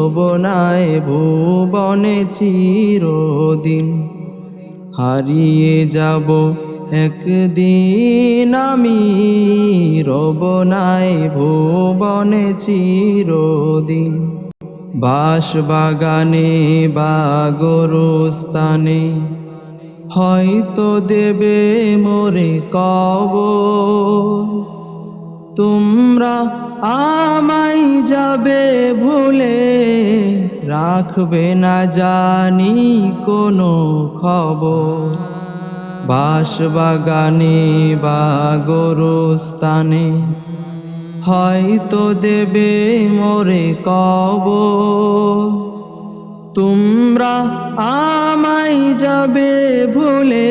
রবনায় ভুবনে চিরদিন। হারিয়ে যাব একদিন আমি, রবনায় ভুবনে চিরদিন। বাস বাগানে বা গরুস্থানে হয়তো দেবে মোরে কব তোমরা আমায় যাবে ভুলে রাখবে না জানি কোনো খবর। বাস বাগানে বা গরুস্থানে হয়তো দেবে মোরে কব তোমরা আমায় যাবে ভুলে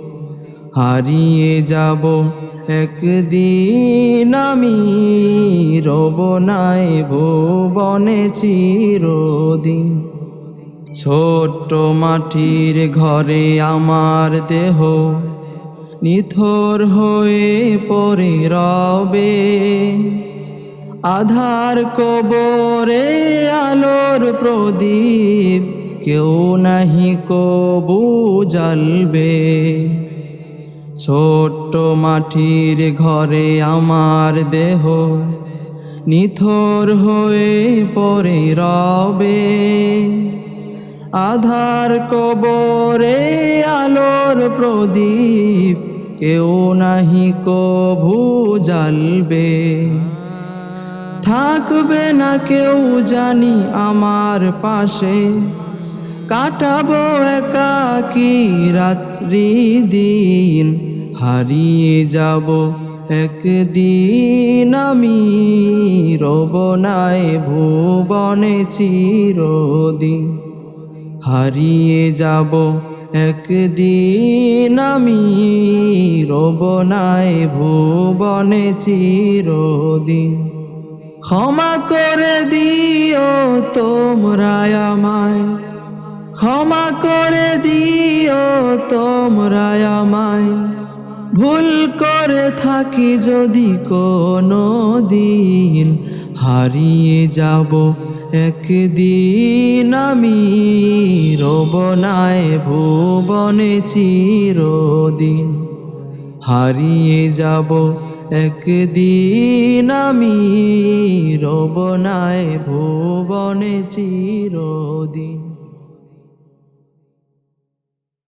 হারিয়ে যাব। একদিন আমি রবনায় ভুবনে চিরদিন। ছোট্ট মাটির ঘরে আমার দেহ নিথর হয়ে পড়ে রবে। আধার কবরে আলোর প্রদীপ, কেউ নাহি কবু জ্বলবে। ছোট্ট মাটির ঘরে আমার দেহ নিথর হয়ে পড়ে রবে। আধার কবরে আলোর প্রদীপ, কেউ নাহি কভু জ্বালবে। থাকবে না কেউ জানি আমার পাশে। কাটাবো একাকি রাত্রি দিন হারিয়ে যাব একদিন আমি রবনায় ভুবনে চিরদিন। হারিয়ে যাব একদিন আমি রবনায় ভুবনে চিরদিন। ক্ষমা করে দিও তোমরা আমায়। ক্ষমা করে দিও তোমরা আমায়। ভুল করে থাকি যদি কোনো দিন, হারিয়ে যাব একদিন। আমি রবনায় ভুবনে চিরদিন, হারিয়ে যাব একদিন। আমি রবনায় ভুবনে চিরদিন।